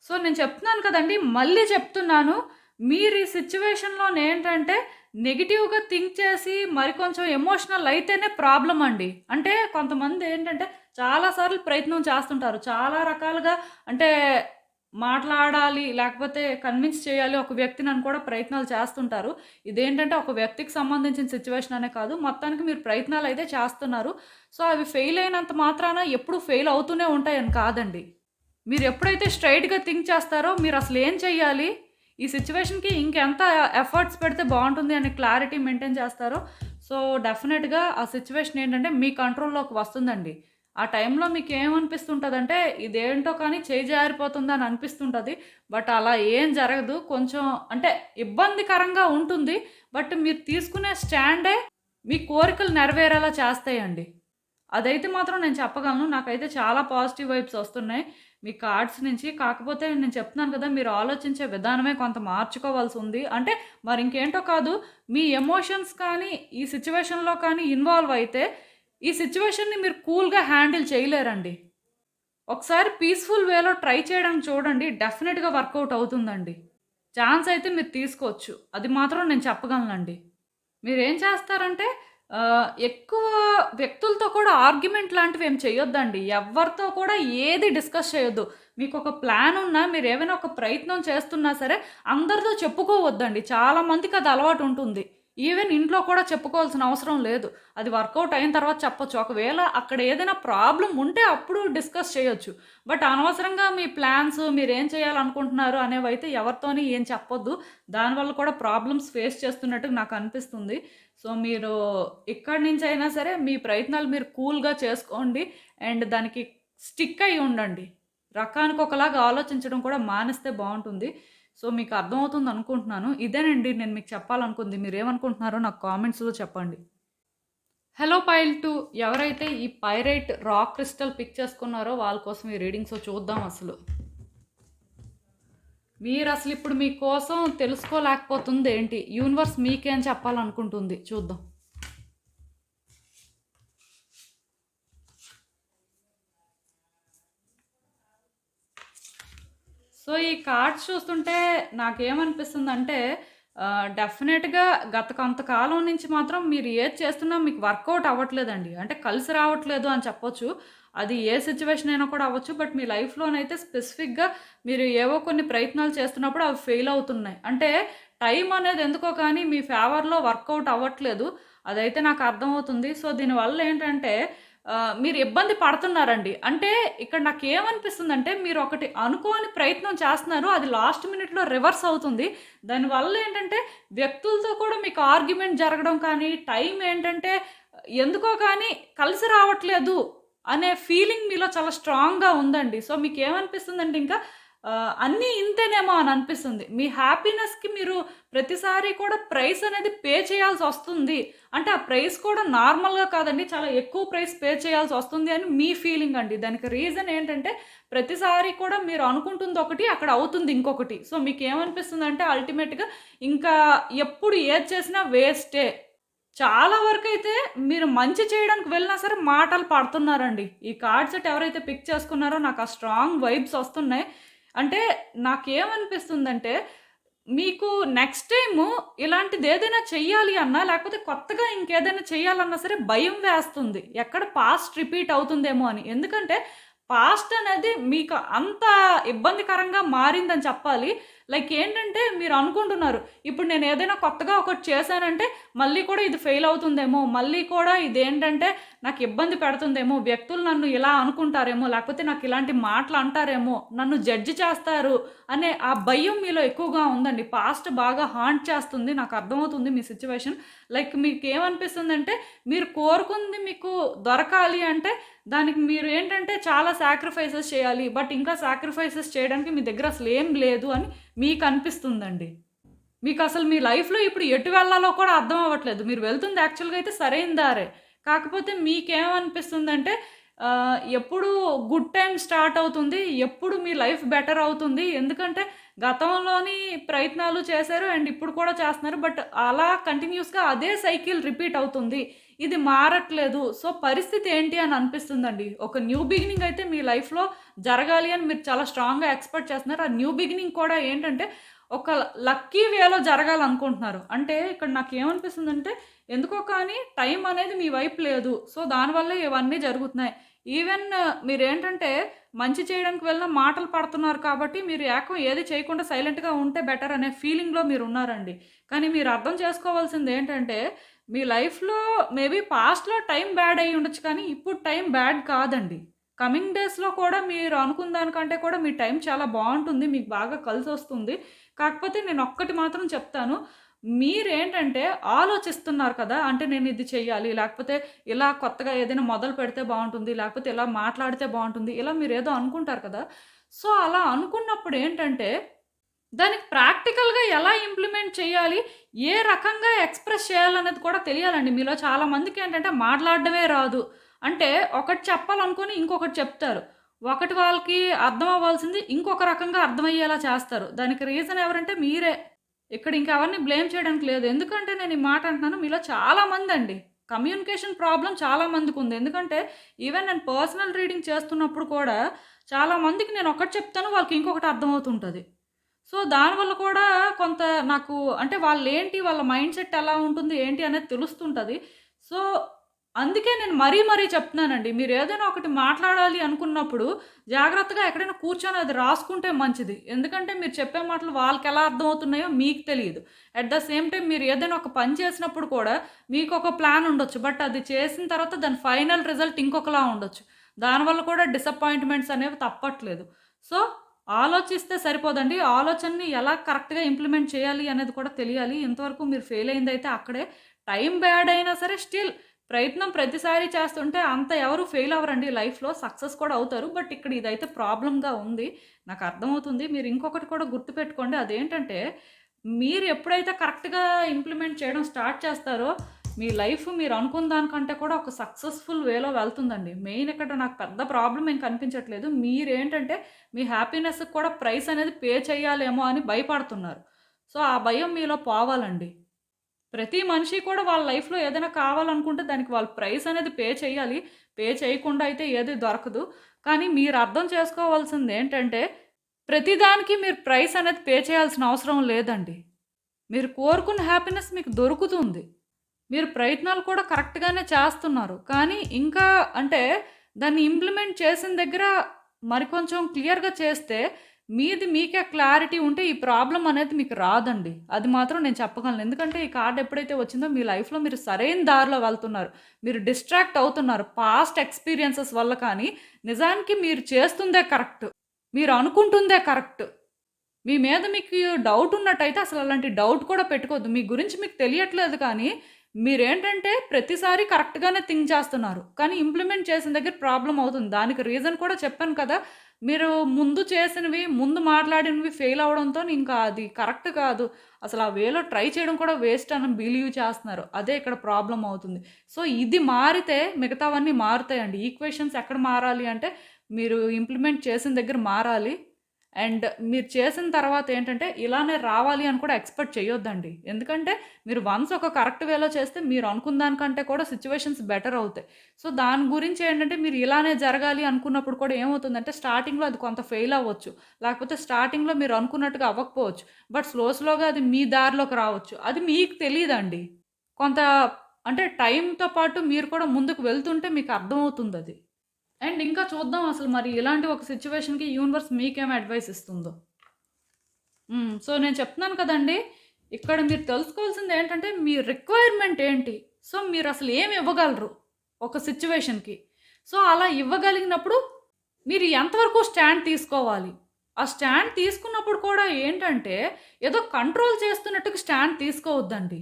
సో నేను చెప్తున్నాను కదండి మళ్ళీ చెప్తున్నాను. మీరు ఈ సిచ్యువేషన్లో ఏంటంటే నెగిటివ్గా థింక్ చేసి మరి కొంచెం ఎమోషనల్ అయితేనే ప్రాబ్లమ్ అండి. అంటే కొంతమంది ఏంటంటే చాలా సార్లు ప్రయత్నం చేస్తుంటారు. చాలా రకాలుగా అంటే మాట్లాడాలి లేకపోతే కన్విన్స్ చేయాలి ఒక వ్యక్తిని అని కూడా ప్రయత్నాలు చేస్తుంటారు. ఇదేంటంటే ఒక వ్యక్తికి సంబంధించిన సిచ్యువేషన్ అనే కాదు. మొత్తానికి మీరు ప్రయత్నాలు అయితే చేస్తున్నారు. సో అవి ఫెయిల్ అయినంత మాత్రాన ఎప్పుడు ఫెయిల్ అవుతూనే ఉంటాయని కాదండి. మీరు ఎప్పుడైతే స్ట్రైట్గా థింక్ చేస్తారో మీరు అసలు ఏం చేయాలి? ఈ సిచ్యువేషన్కి ఇంకెంత ఎఫర్ట్స్ పెడితే బాగుంటుంది అనే క్లారిటీ మెయింటైన్ చేస్తారో సో డెఫినెట్గా ఆ సిచ్యువేషన్ ఏంటంటే మీ కంట్రోల్‌లోకి వస్తుందండి. ఆ టైంలో మీకేమనిపిస్తుంటదంటే ఇదేంటో కానీ చేయి జారిపోతుంది అని అనిపిస్తుంటుంది బట్ అలా ఏం జరగదు. కొంచెం అంటే ఇబ్బందికరంగా ఉంటుంది. బట్ మీరు తీసుకునే స్టాండే మీ కోరికలు నెరవేరేలా చేస్తాయండి. అదైతే మాత్రం నేను చెప్పగలను. నాకైతే చాలా పాజిటివ్ వైబ్స్ వస్తున్నాయి. మీ కార్డ్స్ నుంచి. కాకపోతే నేను చెప్తున్నాను కదా! మీరు ఆలోచించే విధానమే కొంత మార్చుకోవాల్సి ఉంది అంటే మరి ఇంకేంటో కాదు. మీ ఎమోషన్స్ కానీ ఈ సిచ్యువేషన్లో కానీ ఇన్వాల్వ్ అయితే ఈ సిచ్యువేషన్ని మీరు కూల్‌గా హ్యాండిల్ చేయలేరండి. ఒకసారి పీస్‌ఫుల్ వేలో ట్రై చేయడానికి చూడండి. డెఫినెట్గా వర్కౌట్ అవుతుందండి. ఛాన్స్ అయితే మీరు తీసుకోవచ్చు. అది మాత్రం నేను చెప్పగలనండి. మీరేం చేస్తారంటే ఎక్కువ వ్యక్తులతో కూడా ఆర్గ్యుమెంట్ లాంటివి ఏం చేయొద్దండి. ఎవరితో కూడా ఏది డిస్కస్ చేయొద్దు. మీకొక ప్లాన్ ఉన్నా ఏమైనా ఒక ప్రయత్నం చేస్తున్నా సరే అందరితో చెప్పుకోవద్దండి. చాలా మందికి అది అలవాటు ఉంటుంది. ఈవెన్ ఇంట్లో కూడా చెప్పుకోవాల్సిన అవసరం లేదు. అది వర్కౌట్ అయిన తర్వాత చెప్పొచ్చు. ఒకవేళ అక్కడ ఏదైనా ప్రాబ్లం ఉంటే అప్పుడు డిస్కస్ చేయొచ్చు. బట్ అనవసరంగా మీ ప్లాన్స్ మీరేం చేయాలనుకుంటున్నారు అనేవైతే ఎవరితోని ఏం చెప్పొద్దు. దానివల్ల కూడా ప్రాబ్లమ్స్ ఫేస్ చేస్తున్నట్టు నాకు అనిపిస్తుంది. సో మీరు ఇక్కడి అయినా సరే మీ ప్రయత్నాలు మీరు కూల్‌గా చేసుకోండి. అండ్ దానికి స్టిక్ అయి ఉండండి. రకానికి ఒకలాగా ఆలోచించడం కూడా మానేస్తే బాగుంటుంది సో మీకు అర్థమవుతుంది అనుకుంటున్నాను. ఇదేనండి నేను మీకు చెప్పాలనుకుంది. మీరేమనుకుంటున్నారో నాకు కామెంట్స్‌లో చెప్పండి. హలో పైల్ టు ఎవరైతే ఈ పైరైట్ రాక్ క్రిస్టల్ పిక్ చేసుకున్నారో వాళ్ళ కోసం ఈ రీడింగ్స్ చూద్దాం అసలు. మీరసలు ఇప్పుడు మీకోసం తెలుసుకోలేకపోతుంది ఏంటి? యూనివర్స్ మీకేం చెప్పాలనుకుంటుంది చూద్దాం. సో ఈ కార్డ్స్ చూస్తుంటే నాకేమనిపిస్తుందంటే అంటే డెఫినెట్గా గత కొంతకాలం నుంచి మాత్రం మీరు ఏది చేస్తున్నా మీకు వర్కౌట్ అవ్వట్లేదండి. అంటే కలిసి రావట్లేదు అని చెప్పొచ్చు. అది ఏ సిచ్యువేషన్ అయినా కూడా అవ్వచ్చు. బట్ మీ లైఫ్‌లోనైతే స్పెసిఫిక్‌గా మీరు ఏవో కొన్ని ప్రయత్నాలు చేస్తున్నప్పుడు అవి ఫెయిల్ అవుతున్నాయి. అంటే టైం అనేది ఎందుకో కానీ మీ ఫేవర్‌లో వర్కౌట్ అవ్వట్లేదు. అదైతే నాకు అర్థమవుతుంది. సో దీనివల్ల ఏంటంటే మీరు ఇబ్బంది పడుతున్నారండి. అంటే ఇక్కడ నాకు ఏమనిపిస్తుందంటే మీరు ఒకటి అనుకోని ప్రయత్నం చేస్తున్నారు. అది లాస్ట్ మినిట్‌లో రివర్స్ అవుతుంది. దానివల్ల ఏంటంటే వ్యక్తులతో కూడా మీకు ఆర్గ్యుమెంట్ జరగడం కానీ, టైం ఏంటంటే ఎందుకో కానీ కలిసి రావట్లేదు అనే ఫీలింగ్ మీలో చాలా స్ట్రాంగ్‌గా ఉందండి. సో మీకు ఏమనిపిస్తుందంటే ఇంకా అన్నీ ఇంతేనేమో అని అనిపిస్తుంది. మీ హ్యాపీనెస్‌కి మీరు ప్రతిసారి కూడా ప్రైస్ అనేది పే చేయాల్సి వస్తుంది అంటే ఆ ప్రైస్ కూడా నార్మల్‌గా కాదండి. చాలా ఎక్కువ ప్రైస్ పే చేయాల్సి వస్తుంది అని మీ ఫీలింగ్ అండి. దానికి రీజన్ ఏంటంటే ప్రతిసారి కూడా మీరు అనుకుంటుంది ఒకటి అక్కడ అవుతుంది ఇంకొకటి. సో మీకు ఏమనిపిస్తుంది అంటే అల్టిమేట్‌గా ఇంకా ఎప్పుడు ఏది చేసినా వేస్టే. చాలా వరకు అయితే మీరు మంచి చేయడానికి వెళ్ళినా సరే మాటలు పడుతున్నారండి. ఈ కార్డ్ సెట్ ఎవరైతే పిక్ చేసుకున్నారో నాకు ఆ స్ట్రాంగ్ వైబ్స్ వస్తున్నాయి. అంటే నాకేమనిపిస్తుందంటే మీకు నెక్స్ట్ టైము ఇలాంటిదేదైనా చెయ్యాలి అన్నా లేకపోతే కొత్తగా ఇంకేదైనా చేయాలన్నా సరే భయం వేస్తుంది. ఎక్కడ పాస్ట్ రిపీట్ అవుతుందేమో అని. ఎందుకంటే పాస్ట్ అనేది మీకు అంత ఇబ్బందికరంగా మారిందని చెప్పాలి. లైక్ ఏంటంటే మీరు అనుకుంటున్నారు. ఇప్పుడు నేను ఏదైనా కొత్తగా ఒకటి చేశానంటే మళ్ళీ కూడా ఇది ఫెయిల్ అవుతుందేమో, మళ్ళీ కూడా ఇదేంటంటే నాకు ఇబ్బంది పెడుతుందేమో, వ్యక్తులు నన్ను ఇలా అనుకుంటారేమో, లేకపోతే నాకు ఇలాంటి మాటలు అంటారేమో, నన్ను జడ్జ్ చేస్తారు అనే ఆ భయం మీలో ఎక్కువగా ఉందండి. పాస్ట్ బాగా హాంట్ చేస్తుంది. నాకు అర్థమవుతుంది మీ సిచ్యువేషన్ లైక్ మీకు ఏమనిపిస్తుంది అంటే మీరు కోరుకుంది మీకు దొరకాలి అంటే దానికి మీరు ఏంటంటే చాలా సాక్రిఫైసెస్ చేయాలి. బట్ ఇంకా సాక్రిఫైసెస్ చేయడానికి మీ దగ్గర అసలు ఏం లేదు అని మీకు అనిపిస్తుందండి. మీకు అసలు మీ లైఫ్‌లో ఇప్పుడు ఎటు వెళ్ళాలో కూడా అర్థం అవ్వట్లేదు. మీరు వెళ్తుంది యాక్చువల్‌గా అయితే సరైన దారే. కాకపోతే మీకేమనిపిస్తుందంటే ఎప్పుడు గుడ్ టైం స్టార్ట్ అవుతుంది. ఎప్పుడు మీ లైఫ్ బెటర్ అవుతుంది. ఎందుకంటే గతంలోని ప్రయత్నాలు చేశారు అండ్ ఇప్పుడు కూడా చేస్తున్నారు. బట్ అలా కంటిన్యూస్గా అదే సైకిల్ రిపీట్ అవుతుంది. ఇది మారట్లేదు. సో, పరిస్థితి ఏంటి అని అనిపిస్తుందండి. ఒక న్యూ బిగినింగ్ అయితే మీ లైఫ్‌లో జరగాలి అని మీరు చాలా స్ట్రాంగ్‌గా ఎక్స్‌పెక్ట్ చేస్తున్నారు. ఆ న్యూ బిగినింగ్ కూడా ఏంటంటే, ఒక లక్కీ వేలో జరగాలనుకుంటున్నారు. అంటే ఇక్కడ నాకు ఏమనిపిస్తుందంటే ఎందుకో కానీ టైం అనేది మీ వైపు లేదు. సో, దానివల్లే ఇవన్నీ జరుగుతున్నాయి. ఈవెన్ మీరేంటంటే, మంచి చేయడానికి వెళ్ళిన మాటలు పడుతున్నారు కాబట్టి, మీరు ఏకం ఏది చేయకుండా సైలెంట్‌గా ఉంటే బెటర్ అనే ఫీలింగ్‌లో మీరు ఉన్నారండి కానీ మీరు అర్థం చేసుకోవాల్సింది ఏంటంటే, మీ లైఫ్‌లో మేబీ పాస్ట్‌లో టైం బ్యాడ్ అయ్యి ఉండొచ్చు కానీ, ఇప్పుడు టైం బ్యాడ్ కాదండి. కమింగ్ డేస్‌లో కూడా మీరు అనుకున్న దానికంటే కూడా మీ టైం చాలా బాగుంటుంది మీకు బాగా కలిసొస్తుంది. కాకపోతే నేను ఒక్కటి మాత్రం చెప్తాను. మీరేంటంటే ఆలోచిస్తున్నారు కదా! అంటే నేను ఇది చెయ్యాలి, లేకపోతే ఇలా కొత్తగా ఏదైనా మొదలు పెడితే బాగుంటుంది లేకపోతే ఇలా మాట్లాడితే బాగుంటుంది ఇలా మీరు ఏదో అనుకుంటారు కదా! సో, అలా అనుకున్నప్పుడు ఏంటంటే, దానికి ప్రాక్టికల్‌గా ఎలా ఇంప్లిమెంట్ చేయాలి, ఏ రకంగా ఎక్స్‌ప్రెస్ చేయాలనేది కూడా తెలియాలండి. మీలో చాలా మందికేంటంటే మాట్లాడడమే రాదు. అంటే ఒకటి చెప్పాలనుకొని ఇంకొకటి చెప్తారు. ఒకటి వాళ్ళకి అర్థం అవ్వాల్సింది ఇంకొక రకంగా అర్థమయ్యేలా చేస్తారు. దానికి రీజన్ ఎవరంటే మీరే. ఇక్కడ ఇంకా ఎవరిని బ్లేమ్ చేయడానికి లేదు. ఎందుకంటే నేను ఈ మాట అంటున్నాను మీలో చాలామంది అండి కమ్యూనికేషన్ ప్రాబ్లం చాలా మందికుంది. ఎందుకంటే ఈవెన్ నేను పర్సనల్ రీడింగ్ చేస్తున్నప్పుడు కూడా చాలా మందికి నేను ఒకటి చెప్తాను వాళ్ళకి ఇంకొకటి అర్థమవుతుంటుంది సో, దానివల్ల కూడా కొంత నాకు అంటే వాళ్ళు ఏంటి వాళ్ళ మైండ్ సెట్ ఎలా ఉంటుంది, ఏంటి అనేది తెలుస్తుంటుంది సో, అందుకే నేను మరీ మరీ చెప్తున్నానండి. మీరు ఏదైనా ఒకటి మాట్లాడాలి అనుకున్నప్పుడు జాగ్రత్తగా ఎక్కడైనా కూర్చొని అది రాసుకుంటే మంచిది. ఎందుకంటే మీరు చెప్పే మాటలు వాళ్ళకి ఎలా అర్థమవుతున్నాయో మీకు తెలియదు అట్ ద సేమ్ టైం మీరు ఏదైనా ఒక పని చేసినప్పుడు కూడా మీకు ఒక ప్లాన్ ఉండొచ్చు. బట్ అది చేసిన తర్వాత దాని ఫైనల్ రిజల్ట్ ఇంకొకలా ఉండొచ్చు. దానివల్ల కూడా డిసప్పాయింట్‌మెంట్స్ అనేవి తప్పట్లేదు. సో, ఆలోచిస్తే సరిపోదండి. ఆలోచనని ఎలా కరెక్ట్‌గా ఇంప్లిమెంట్ చేయాలి అనేది కూడా తెలియాలి. ఇంతవరకు మీరు ఫెయిల్ అయిందైతే అక్కడే. టైం బ్యాడ్ అయినా సరే స్టిల్ ప్రయత్నం ప్రతిసారి చేస్తుంటే అంత ఎవరు ఫెయిల్ అవ్వరండి లైఫ్‌లో. సక్సెస్ కూడా అవుతారు. బట్ ఇక్కడ ఇదైతే ప్రాబ్లంగా ఉంది. నాకు అర్థమవుతుంది. మీరు ఇంకొకటి కూడా గుర్తుపెట్టుకోండి. అదేంటంటే మీరు ఎప్పుడైతే కరెక్ట్‌గా ఇంప్లిమెంట్ చేయడం స్టార్ట్ చేస్తారో మీ లైఫ్ మీరు అనుకున్న దానికంటే కూడా ఒక సక్సెస్‌ఫుల్ వేలో వెళ్తుందండి. మెయిన్ ఇక్కడ నాకు పెద్ద ప్రాబ్లమ్ ఏం కనిపించట్లేదు. మీరేంటంటే మీ హ్యాపీనెస్‌కి కూడా ప్రైస్ అనేది పే చేయాలేమో అని భయపడుతున్నారు. సో, ఆ భయం మీలో పోవాలండి. ప్రతి మనిషి కూడా వాళ్ళ లైఫ్‌లో ఏదైనా కావాలనుకుంటే దానికి వాళ్ళు ప్రైస్ అనేది పే చేయాలి. పే చేయకుండా అయితే ఏది దొరకదు. కానీ మీరు అర్థం చేసుకోవాల్సింది ఏంటంటే ప్రతిదానికి మీరు ప్రైస్ అనేది పే చేయాల్సిన అవసరం లేదండి. మీరు కోరుకున్న హ్యాపీనెస్ మీకు దొరుకుతుంది. మీరు ప్రయత్నాలు కూడా కరెక్ట్‌గానే చేస్తున్నారు. కానీ ఇంకా అంటే దాన్ని ఇంప్లిమెంట్ చేసిన దగ్గర మరికొంచెం క్లియర్‌గా చేస్తే మీది మీకే క్లారిటీ ఉంటే ఈ ప్రాబ్లం అనేది మీకు రాదండి. అది మాత్రం నేను చెప్పగలను. ఎందుకంటే ఈ కార్డ్ ఎప్పుడైతే వచ్చిందో మీ లైఫ్‌లో మీరు సరైన దారిలో వెళ్తున్నారు. మీరు డిస్ట్రాక్ట్ అవుతున్నారు. పాస్ట్ ఎక్స్‌పీరియన్సెస్ వల్ల కానీ నిజానికి మీరు చేస్తుందే కరెక్ట్. మీరు అనుకుంటుందే కరెక్ట్. మీ మీద మీకు డౌట్ ఉన్నట్టయితే అసలు అలాంటి డౌట్ కూడా పెట్టుకోవద్దు. మీ గురించి మీకు తెలియట్లేదు కానీ మీరేంటంటే ప్రతిసారి కరెక్ట్‌గానే థింక్ చేస్తున్నారు. కానీ ఇంప్లిమెంట్ చేసిన దగ్గర ప్రాబ్లం అవుతుంది. దానికి రీజన్ కూడా చెప్పాను కదా! మీరు ముందు చేసినవి, ముందు మాట్లాడినవి ఫెయిల్ అవ్వడంతో ఇంకా అది కరెక్ట్ కాదు. అసలు ఆ వేలో ట్రై చేయడం కూడా వేస్ట్ అని బిలీవ్ చేస్తున్నారు. అదే ఇక్కడ ప్రాబ్లం అవుతుంది. సో, ఇది మారితే మిగతావన్నీ మారుతాయండి. ఈక్వేషన్స్ ఎక్కడ మారాలి అంటే మీరు ఇంప్లిమెంట్ చేసిన దగ్గర మారాలి. అండ్ మీరు చేసిన తర్వాత ఏంటంటే ఇలానే రావాలి అని కూడా ఎక్స్‌పెక్ట్ చేయొద్దండి. ఎందుకంటే మీరు వన్స్ ఒక కరెక్ట్ వేలో చేస్తే మీరు అనుకున్న దానికంటే కూడా సిచ్యువేషన్స్ బెటర్ అవుతాయి. సో, దాని గురించి ఏంటంటే మీరు ఇలానే జరగాలి అనుకున్నప్పుడు కూడా ఏమవుతుందంటే స్టార్టింగ్‌లో అది కొంత ఫెయిల్ అవ్వచ్చు. లేకపోతే స్టార్టింగ్‌లో మీరు అనుకున్నట్టుగా అవ్వకపోవచ్చు. బట్ స్లో స్లోగా అది మీ దారిలోకి రావచ్చు. అది మీకు తెలియదండి కొంత అంటే టైంతో పాటు మీరు కూడా ముందుకు వెళ్తుంటే మీకు అర్థమవుతుంది అది అండ్ ఇంకా చూద్దాం అసలు మరి ఇలాంటి ఒక సిచ్యువేషన్కి యూనివర్స్ మీకేం అడ్వైస్ ఇస్తుందో. సో, నేను చెప్తున్నాను కదండీ! ఇక్కడ మీరు తెలుసుకోవాల్సింది ఏంటంటే మీ రిక్వైర్మెంట్ ఏంటి? సో, మీరు అసలు ఏమి ఇవ్వగలరు ఒక సిచ్యువేషన్కి సో, అలా ఇవ్వగలిగినప్పుడు మీరు ఎంతవరకు స్టాండ్ తీసుకోవాలి. ఆ స్టాండ్ తీసుకున్నప్పుడు కూడా ఏంటంటే ఏదో కంట్రోల్ చేస్తున్నట్టుగా స్టాండ్ తీసుకోవద్దండి.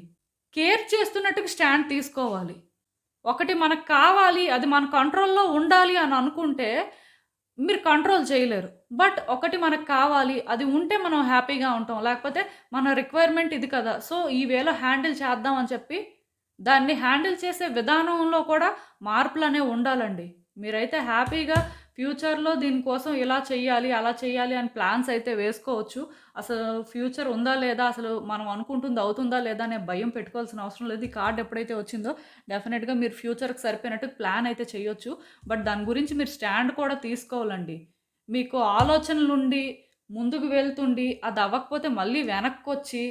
కేర్ చేస్తున్నట్టుగా స్టాండ్ తీసుకోవాలి. ఒకటి మనకు కావాలి, అది మన కంట్రోల్‌లో ఉండాలి అని అనుకుంటే మీరు కంట్రోల్ చేయలేరు. బట్ ఒకటి మనకు కావాలి, అది ఉంటే మనం హ్యాపీగా ఉంటాం. లేకపోతే మన రిక్వైర్మెంట్ ఇది కదా! సో, ఈ వేలో హ్యాండిల్ చేద్దాం అని చెప్పి దాన్ని హ్యాండిల్ చేసే విధానంలో కూడా మార్పులు అనేవి ఉండాలండి. మీరైతే హ్యాపీగా ఫ్యూచర్‌లో దీనికోసం ఇలా చేయాలి అలా చేయాలి అని ప్లాన్స్ అయితే వేసుకోవచ్చు. అసలు ఫ్యూచర్ ఉందా లేదా? అసలు మనం అనుకుంటుంది అవుతుందా లేదా? అనే భయం పెట్టుకోవాల్సిన అవసరం లేదు. ఈ కార్డ్ ఎప్పుడైతే వచ్చిందో డెఫినెట్గా మీరు ఫ్యూచర్‌కి సరిపోయినట్టు ప్లాన్ అయితే చేయొచ్చు. బట్ దాని గురించి మీరు స్టాండ్ కూడా తీసుకోవాలండి. మీకు ఆలోచనలుండి, ముందుకు వెళ్తుండి, అది అవ్వకపోతే మళ్ళీ వెనక్కొచ్చి,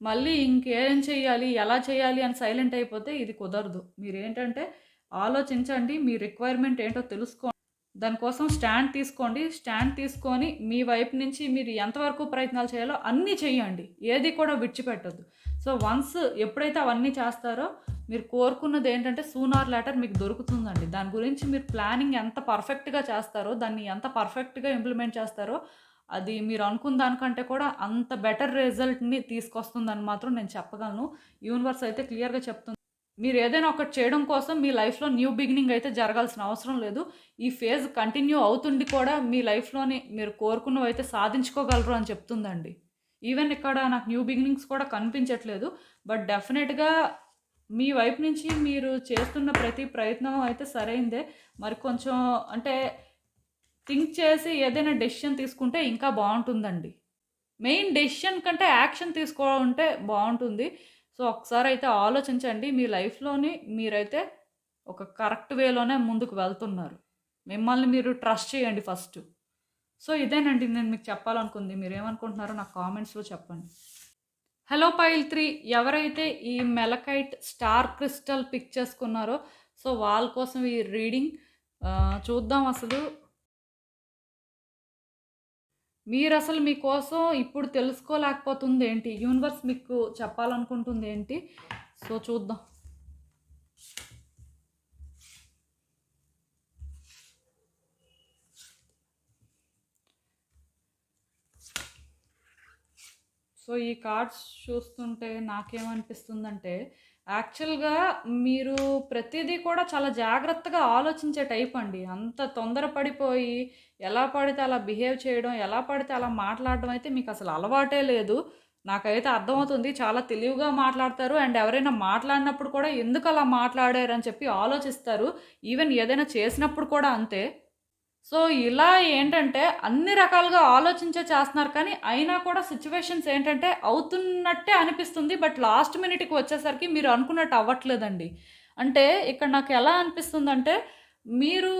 మళ్ళీ ఇంకేం చేయాలి ఎలా చేయాలి? అని సైలెంట్ అయిపోతే ఇది కుదరదు. మీరేంటంటే ఆలోచించండి. మీ రిక్వైర్మెంట్ ఏంటో తెలుసుకోండి. దానికోసం స్టాండ్ తీసుకోండి. స్టాండ్ తీసుకొని మీ వైపు నుంచి మీరు ఎంతవరకు ప్రయత్నాలు చేయాలో అన్నీ చేయండి ఏది కూడా విడిచిపెట్టొద్దు. సో, వన్స్ ఎప్పుడైతే అవన్నీ చేస్తారో మీరు కోరుకున్నది ఏంటంటే సూన్ ఆర్ లెటర్ మీకు దొరుకుతుందండి. దాని గురించి మీరు ప్లానింగ్ ఎంత పర్ఫెక్ట్‌గా చేస్తారో, దాన్ని ఎంత పర్ఫెక్ట్‌గా ఇంప్లిమెంట్ చేస్తారో, అది మీరు అనుకున్న దానికంటే కూడా అంత బెటర్ రిజల్ట్‌ని తీసుకొస్తుందని మాత్రం నేను చెప్పగలను. యూనివర్స్ అయితే క్లియర్‌గా చెప్తుంది. మీరు ఏదైనా ఒకటి చేయడం కోసం మీ లైఫ్‌లో న్యూ బిగినింగ్ అయితే జరగాల్సిన అవసరం లేదు. ఈ ఫేజ్ కంటిన్యూ అవుతుండి కూడా మీ లైఫ్‌లోని మీరు కోరుకున్నవి అయితే సాధించుకోగలరు అని చెప్తుందండి. ఈవెన్ ఇక్కడ నాకు న్యూ బిగినింగ్స్ కూడా కనిపించట్లేదు. బట్ డెఫినెట్గా మీ వైపు నుంచి మీరు చేస్తున్న ప్రతి ప్రయత్నం అయితే సరైందే. మరి కొంచెం అంటే థింక్ చేసి ఏదైనా డెసిషన్ తీసుకుంటే ఇంకా బాగుంటుందండి మెయిన్ డెసిషన్ కంటే యాక్షన్ తీసుకోవాలంటే బాగుంటుంది సో, ఒకసారి అయితే ఆలోచించండి. మీ లైఫ్‌లోని మీరైతే ఒక కరెక్ట్ వేలోనే ముందుకు వెళ్తున్నారు. మిమ్మల్ని మీరు ట్రస్ట్ చేయండి ఫస్ట్. సో, ఇదేనండి నేను మీకు చెప్పాలనుకుంది. మీరేమనుకుంటున్నారో నాకు కామెంట్స్‌లో చెప్పండి. హలో పైల్ త్రీ ఎవరైతే ఈ మెలకైట్ స్టార్ క్రిస్టల్ పిక్ చేసుకున్నారో సో, వాళ్ళ కోసం ఈ రీడింగ్ చూద్దాం అసలు మీరు అసలు మీకోసం ఇప్పుడు తెలుసుకోలేకపోతుంది ఏంటి యూనివర్స్ మీకు చెప్పాలనుకుంటుంది ఏంటి సో, చూద్దాం. సో, ఈ కార్డ్స్ చూస్తుంటే నాకేమనిపిస్తుందంటే, యాక్చువల్‌గా మీరు ప్రతిదీ కూడా చాలా జాగ్రత్తగా ఆలోచించే టైప్ అండి. అంత తొందరపడిపోయి, ఎలా పడితే అలా బిహేవ్ చేయడం, ఎలా పడితే అలా మాట్లాడడం అయితే మీకు అసలు అలవాటే లేదు. నాకైతే అర్థమవుతుంది. చాలా తెలివిగా మాట్లాడతారు. అండ్ ఎవరైనా మాట్లాడినప్పుడు కూడా ఎందుకు అలా మాట్లాడారని చెప్పి ఆలోచిస్తారు. ఈవెన్ ఏదైనా చేసినప్పుడు కూడా అంతే. సో, ఇలా ఏంటంటే అన్ని రకాలుగా ఆలోచించే చేస్తున్నారు కానీ, అయినా కూడా సిచ్యువేషన్స్ ఏంటంటే అవుతున్నట్టే అనిపిస్తుంది. బట్ లాస్ట్ మినిట్‌కి వచ్చేసరికి మీరు అనుకున్నట్టు అవ్వట్లేదండి. అంటే ఇక్కడ నాకు ఎలా అనిపిస్తుందంటే, మీరు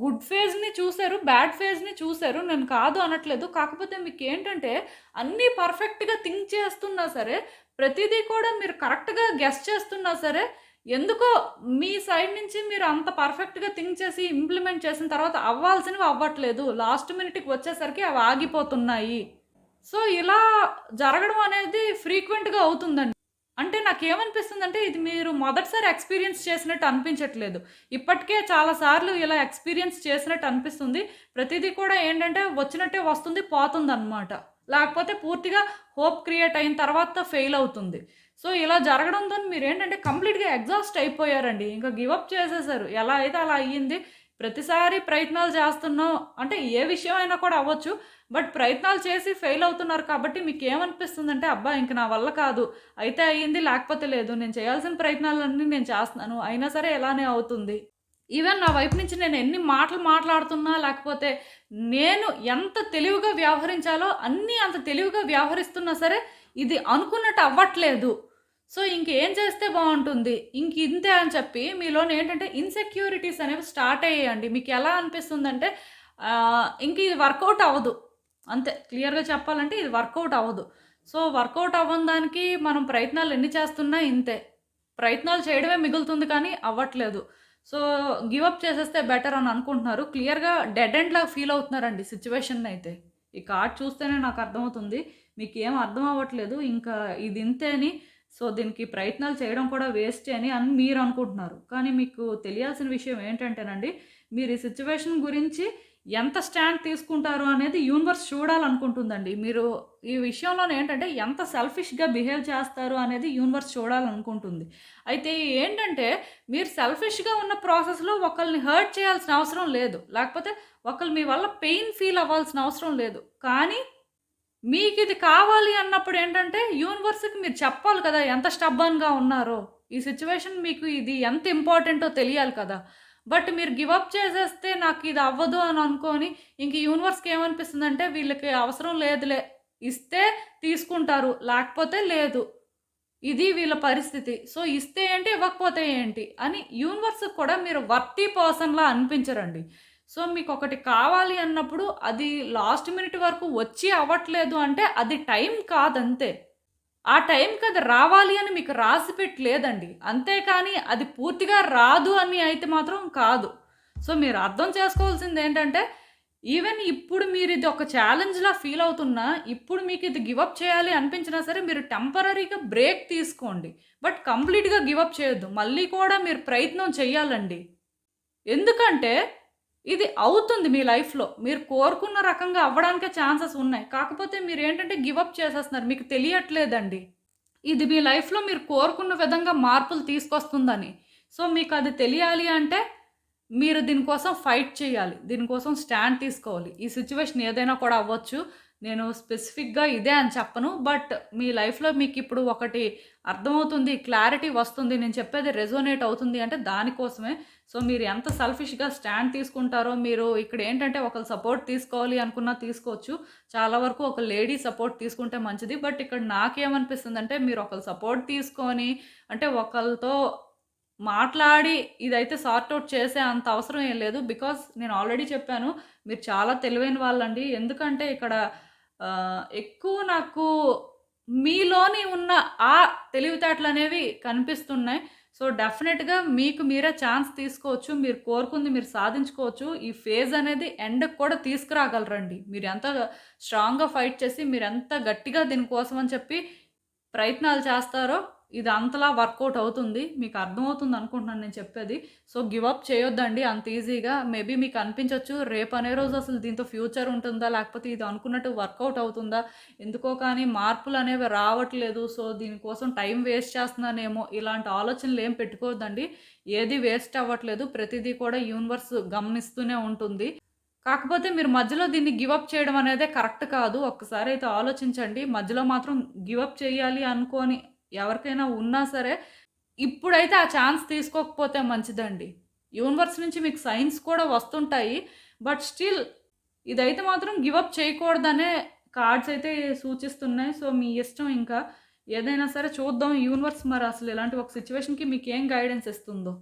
గుడ్ ఫేజ్‌ని చూసారు. బ్యాడ్ ఫేజ్‌ని చూశారు నేను కాదు అనట్లేదు. కాకపోతే మీకు ఏంటంటే అన్నీ పర్ఫెక్ట్‌గా థింక్ చేస్తున్నా సరే, ప్రతిదీ కూడా మీరు కరెక్ట్‌గా గెస్ట్ చేస్తున్నా సరే, ఎందుకో మీ సైడ్ నుంచి మీరు అంత పర్ఫెక్ట్‌గా థింక్ చేసి ఇంప్లిమెంట్ చేసిన తర్వాత అవ్వాల్సినవి అవ్వట్లేదు. లాస్ట్ మినిట్‌కి వచ్చేసరికి అవి ఆగిపోతున్నాయి. సో, ఇలా జరగడం అనేది ఫ్రీక్వెంట్‌గా అవుతుందండి. అంటే నాకేమనిపిస్తుందంటే ఇది మీరు మొదటిసారి ఎక్స్‌పీరియన్స్ చేసినట్టు అనిపించట్లేదు. ఇప్పటికే చాలా సార్లు ఇలా ఎక్స్‌పీరియన్స్ చేసినట్టు అనిపిస్తుంది. ప్రతిదీ కూడా ఏంటంటే వచ్చినట్టే వస్తుంది, పోతుందనమాట. లేకపోతే పూర్తిగా హోప్ క్రియేట్ అయిన తర్వాత ఫెయిల్ అవుతుంది. సో, ఇలా జరగడంతోని మీరేంటంటే కంప్లీట్‌గా ఎగ్జాస్ట్ అయిపోయారండి. ఇంకా గివప్ చేసేసారు. ఎలా అయితే అలా అయ్యింది. ప్రతిసారి ప్రయత్నాలు చేస్తున్నాం అంటే ఏ విషయం అయినా కూడా అవ్వచ్చు. బట్ ప్రయత్నాలు చేసి ఫెయిల్ అవుతున్నారు కాబట్టి మీకు ఏమనిపిస్తుందంటే అబ్బా! ఇంక నా వల్ల కాదు. అయితే అయ్యింది లేకపోతే లేదు. నేను చేయాల్సిన ప్రయత్నాలన్నీ నేను చేస్తున్నాను. అయినా సరే ఎలానే అవుతుంది. ఈవెన్ నా వైపు నుంచి నేను ఎన్ని మాటలు మాట్లాడుతున్నా లేకపోతే నేను ఎంత తెలివిగా వ్యవహరించాలో అన్నీ అంత తెలివిగా వ్యవహరిస్తున్నా సరే, ఇది అనుకున్నట్టు అవ్వట్లేదు. సో, ఇంకేం చేస్తే బాగుంటుంది ఇంక ఇంతే అని చెప్పి మీలోని ఏంటంటే ఇన్‌సెక్యూరిటీస్ అనేవి స్టార్ట్ అయ్యాయండి. ఎలా అనిపిస్తుందంటే ఇంక ఇది వర్కౌట్ అవ్వదు. అంతే క్లియర్‌గా చెప్పాలంటే ఇది వర్కౌట్ అవ్వదు. సో, వర్కౌట్ అవ్వని దానికి మనం ప్రయత్నాలు ఎన్ని చేస్తున్నా ఇంతే. ప్రయత్నాలు చేయడమే మిగులుతుంది కానీ అవ్వట్లేదు. సో, గివ్ అప్ చేసేస్తే బెటర్ అని అనుకుంటున్నారు. క్లియర్‌గా డెడ్ ఎండ్ లాగా ఫీల్ అవుతున్నారండి సిట్యుయేషన్‌నైతే. ఈ కార్డ్ చూస్తేనే నాకు అర్థమవుతుంది. మీకేం అర్థం అవ్వట్లేదు. ఇంకా ఇది ఇంతే అని సో, దీనికి ప్రయత్నాలు చేయడం కూడా వేస్ట్ అని అని మీరు అనుకుంటున్నారు. కానీ మీకు తెలియాల్సిన విషయం ఏంటంటేనండి, మీరు ఈ సిచ్యువేషన్ గురించి ఎంత స్టాండ్ తీసుకుంటారు అనేది యూనివర్స్ చూడాలనుకుంటుందండి. మీరు ఈ విషయంలోనే ఏంటంటే ఎంత సెల్ఫిష్‌గా బిహేవ్ చేస్తారు అనేది యూనివర్స్ చూడాలనుకుంటుంది. అయితే ఏంటంటే మీరు సెల్ఫిష్‌గా ఉన్న ప్రాసెస్‌లో ఒకరిని హర్ట్ చేయాల్సిన అవసరం లేదు. లేకపోతే ఒకళ్ళు మీ వల్ల పెయిన్ ఫీల్ అవ్వాల్సిన అవసరం లేదు. కానీ మీకు ఇది కావాలి అన్నప్పుడు ఏంటంటే యూనివర్స్‌కి మీరు చెప్పాలి కదా! ఎంత స్టబ్బన్గా ఉన్నారో. ఈ సిచ్యువేషన్ మీకు ఇది ఎంత ఇంపార్టెంటో తెలియాలి కదా! బట్ మీరు గివప్ చేసేస్తే నాకు ఇది అవ్వదు అని అనుకొని ఇంక యూనివర్స్‌కి ఏమనిపిస్తుందంటే వీళ్ళకి అవసరం లేదులే. ఇస్తే తీసుకుంటారు. లేకపోతే లేదు. ఇది వీళ్ళ పరిస్థితి. సో, ఇస్తే ఏంటి? ఇవ్వకపోతే ఏంటి? అని యూనివర్స్‌కి కూడా మీరు వర్తీ పర్సన్‌లా అనిపించరండి. సో, మీకొకటి కావాలి అన్నప్పుడు అది లాస్ట్ మినిట్ వరకు వచ్చి అవ్వట్లేదు అంటే అది టైం కాదంతే. ఆ టైంకి అది రావాలి అని మీకు రాసి పెట్టలేదండి అంతేకాని అది పూర్తిగా రాదు అని అయితే మాత్రం కాదు. సో, మీరు అర్థం చేసుకోవాల్సింది ఏంటంటే ఈవెన్ ఇప్పుడు మీరు ఇది ఒక ఛాలెంజ్‌లా ఫీల్ అవుతున్నా, ఇప్పుడు మీకు ఇది గివప్ చేయాలి అనిపించినా సరే మీరు టెంపరరీగా బ్రేక్ తీసుకోండి. బట్ కంప్లీట్‌గా గివప్ చేయొద్దు. మళ్ళీ కూడా మీరు ప్రయత్నం చేయాలండి ఎందుకంటే ఇది అవుతుంది మీ లైఫ్‌లో. మీరు కోరుకున్న రకంగా అవ్వడానికే ఛాన్సెస్ ఉన్నాయి. కాకపోతే మీరు ఏంటంటే గివప్ చేసేస్తున్నారు. మీకు తెలియట్లేదండి. ఇది మీ లైఫ్‌లో మీరు కోరుకున్న విధంగా మార్పులు తీసుకొస్తుందని. సో, మీకు అది తెలియాలి అంటే మీరు దీనికోసం ఫైట్ చేయాలి. దీనికోసం స్టాండ్ తీసుకోవాలి. ఈ సిచ్యువేషన్ ఏదైనా కూడా అవ్వచ్చు. నేను స్పెసిఫిక్‌గా ఇదే అని చెప్పను. బట్ మీ లైఫ్‌లో మీకు ఇప్పుడు ఒకటి అర్థమవుతుంది. క్లారిటీ వస్తుంది. నేను చెప్పేది రెజోనేట్ అవుతుంది అంటే దానికోసమే. సో, మీరు ఎంత సెల్ఫిష్‌గా స్టాండ్ తీసుకుంటారో మీరు ఇక్కడ ఏంటంటే ఒకరు సపోర్ట్ తీసుకోవాలి అనుకున్నా తీసుకోవచ్చు. చాలా వరకు ఒక లేడీ సపోర్ట్ తీసుకుంటే మంచిది. బట్ ఇక్కడ నాకేమనిపిస్తుందంటే మీరు ఒకరు సపోర్ట్ తీసుకొని అంటే ఒకరితో మాట్లాడి ఇదైతే సార్ట్ అవుట్ చేసే అంత అవసరం ఏం లేదు. బికాస్ నేను ఆల్రెడీ చెప్పాను. మీరు చాలా తెలివైన వాళ్ళండి. ఎందుకంటే ఇక్కడ ఎక్కువ నాకు మీలోని ఉన్న ఆ తెలివితేటలు అనేవి కనిపిస్తున్నాయి. సో, డెఫినెట్గా మీకు మీరే ఛాన్స్ తీసుకోవచ్చు. మీరు కోరుకుంది మీరు సాధించుకోవచ్చు. ఈ ఫేజ్ అనేది ఎండకు కూడా తీసుకురాగలరండి. మీరు ఎంత స్ట్రాంగ్‌గా ఫైట్ చేసి మీరెంత గట్టిగా దీనికోసం అని చెప్పి ప్రయత్నాలు చేస్తారో ఇది అంతలా వర్కౌట్ అవుతుంది. మీకు అర్థమవుతుంది అనుకుంటున్నాను నేను చెప్పేది. సో, గివ్ అప్ చేయొద్దండి అంత ఈజీగా. మేబీ మీకు అనిపించవచ్చు రేపు అనే రోజు అసలు దీంతో ఫ్యూచర్ ఉంటుందా? లేకపోతే ఇది అనుకున్నట్టు వర్కౌట్ అవుతుందా? ఎందుకో కానీ మార్పులు అనేవి రావట్లేదు. సో, దీనికోసం టైం వేస్ట్ చేస్తున్నానేమో ఇలాంటి ఆలోచనలు ఏం పెట్టుకోవద్దండి. ఏది వేస్ట్ అవ్వట్లేదు. ప్రతిదీ కూడా యూనివర్స్ గమనిస్తూనే ఉంటుంది. కాకపోతే మీరు మధ్యలో దీన్ని గివప్ చేయడం అనేది కరెక్ట్ కాదు. ఒక్కసారి అయితే ఆలోచించండి. మధ్యలో మాత్రం గివప్ చేయాలి అనుకోని ఎవరికైనా ఉన్నా సరే ఇప్పుడైతే ఆ ఛాన్స్ తీసుకోకపోతే మంచిదండి. యూనివర్స్ నుంచి మీకు సైన్స్ కూడా వస్తుంటాయి. బట్ స్టిల్ ఇదైతే మాత్రం గివప్ చేయకూడదనే కార్డ్స్ అయితే సూచిస్తున్నాయి. సో, మీ ఇష్టం ఇంకా. ఏదైనా సరే చూద్దాం యూనివర్స్ మరి అసలు ఇలాంటి ఒక సిట్యుయేషన్‌కి మీకేం గైడెన్స్ ఇస్తుందో.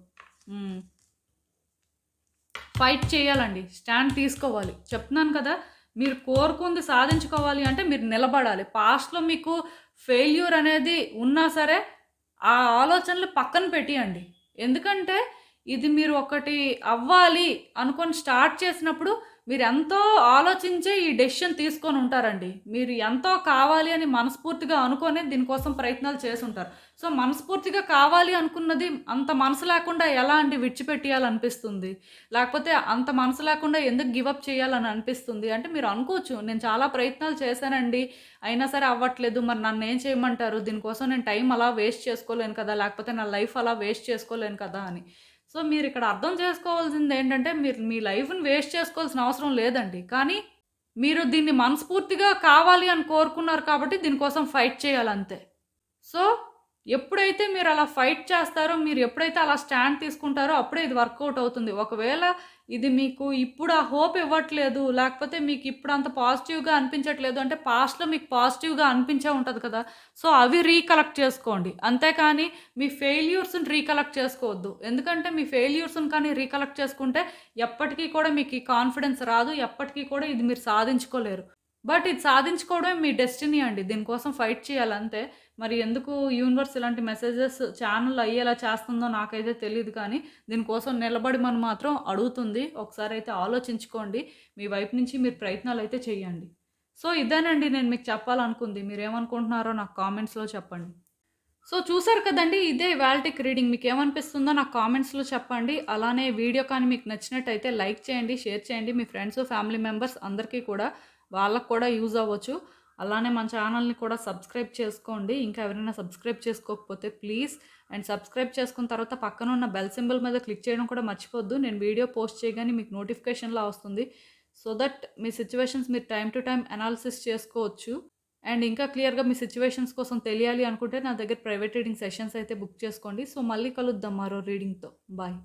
ఫైట్ చేయాలండి. స్టాండ్ తీసుకోవాలి. చెప్తున్నాను కదా! మీరు కోరుకుంది సాధించుకోవాలి అంటే మీరు నిలబడాలి. పాస్ట్‌లో మీకు ఫెయిల్యూర్ అనేది ఉన్నా సరే ఆ ఆలోచనలు పక్కన పెట్టియండి. ఎందుకంటే ఇది మీరు ఒకటి అవ్వాలి అనుకొని స్టార్ట్ చేసినప్పుడు మీరెంతో ఆలోచించే ఈ డెసిషన్ తీసుకొని ఉంటారండి. మీరు ఎంతో కావాలి అని మనస్ఫూర్తిగా అనుకొని దీనికోసం ప్రయత్నాలు చేసుంటారు. సో, మనస్ఫూర్తిగా కావాలి అనుకున్నది అంత మనసు లేకుండా ఎలా అండి విడిచిపెట్టేయాలనిపిస్తుంది? లేకపోతే అంత మనసు లేకుండా ఎందుకు గివప్ చేయాలని అనిపిస్తుంది? అంటే మీరు అనుకోవచ్చు నేను చాలా ప్రయత్నాలు చేశానండి. అయినా సరే అవ్వట్లేదు. మరి నన్ను ఏం చేయమంటారు? దీనికోసం నేను టైం అలా వేస్ట్ చేసుకోలేను కదా! లేకపోతే నా లైఫ్ అలా వేస్ట్ చేసుకోలేను కదా! అని. సో, మీరు ఇక్కడ అర్థం చేసుకోవాల్సింది ఏంటంటే మీరు మీ లైఫ్‌ని వేస్ట్ చేసుకోవాల్సిన అవసరం లేదండి. కానీ మీరు దీన్ని మనస్ఫూర్తిగా కావాలి అని కోరుకున్నారు కాబట్టి దీనికోసం ఫైట్ చేయాలంతే. సో, ఎప్పుడైతే మీరు అలా ఫైట్ చేస్తారో, మీరు ఎప్పుడైతే అలా స్టాండ్ తీసుకుంటారో అప్పుడే ఇది వర్కౌట్ అవుతుంది. ఒకవేళ ఇది మీకు ఇప్పుడు ఆ హోప్ ఇవ్వట్లేదు. లేకపోతే మీకు ఇప్పుడు అంత పాజిటివ్‌గా అనిపించట్లేదు అంటే పాస్ట్‌లో మీకు పాజిటివ్‌గా అనిపించే ఉంటుంది కదా! సో, అవి రీకలెక్ట్ చేసుకోండి. అంతేకాని మీ ఫెయిల్యూర్స్‌ని రీకలెక్ట్ చేసుకోవద్దు. ఎందుకంటే మీ ఫెయిల్యూర్స్‌ని కానీ రీకలెక్ట్ చేసుకుంటే ఎప్పటికీ కూడా మీకు ఈ కాన్ఫిడెన్స్ రాదు. ఎప్పటికీ కూడా ఇది మీరు సాధించుకోలేరు. బట్ ఇది సాధించుకోవడమే మీ డెస్టినీ అండి. దీనికోసం ఫైట్ చేయాలంతే. మరి ఎందుకు యూనివర్స్ ఇలాంటి మెసేజెస్ ఛానల్ అయ్యేలా చేస్తుందో నాకైతే తెలియదు కానీ దీనికోసం నిలబడి మనం మాత్రం అడుగుతుంది. ఒకసారి అయితే ఆలోచించుకోండి. మీ వైపు నుంచి మీరు ప్రయత్నాలు అయితే చేయండి. సో, ఇదేనండి నేను మీకు చెప్పాలనుకుంది. మీరు ఏమనుకుంటున్నారో నాకు కామెంట్స్‌లో చెప్పండి. సో, చూసారు కదండి ఇదే ఇవాల్టికి రీడింగ్. మీకు ఏమనిపిస్తుందో నాకు కామెంట్స్‌లో చెప్పండి. అలానే వీడియో కానీ మీకు నచ్చినట్టయితే లైక్ చేయండి, షేర్ చేయండి. మీ ఫ్రెండ్స్, ఫ్యామిలీ మెంబర్స్ అందరికీ కూడా వాళ్ళకి కూడా యూజ్ అవ్వచ్చు. అలానే మన ఛానల్‌ని కూడా సబ్స్క్రైబ్ చేసుకోండి. ఇంకా ఎవరైనా సబ్స్క్రైబ్ చేసుకోకపోతే ప్లీజ్ అండ్ సబ్స్క్రైబ్ చేసుకున్న తర్వాత పక్కన ఉన్న బెల్ సింబల్ మీద క్లిక్ చేయడం కూడా మర్చిపోద్దు నేను వీడియో పోస్ట్ చేయగానే మీకు నోటిఫికేషన్‌లా వస్తుంది. సో దట్ మీ సిచ్యువేషన్స్ మీరు టైం టు టైం అనాలిసిస్ చేసుకోవచ్చు. అండ్ ఇంకా క్లియర్‌గా మీ సిచ్యువేషన్స్ కోసం తెలియాలి అనుకుంటే నా దగ్గర ప్రైవేట్ రీడింగ్ సెషన్స్ అయితే బుక్ చేసుకోండి. సో, మళ్ళీ కలుద్దాం మరో రీడింగ్‌తో. బాయ్.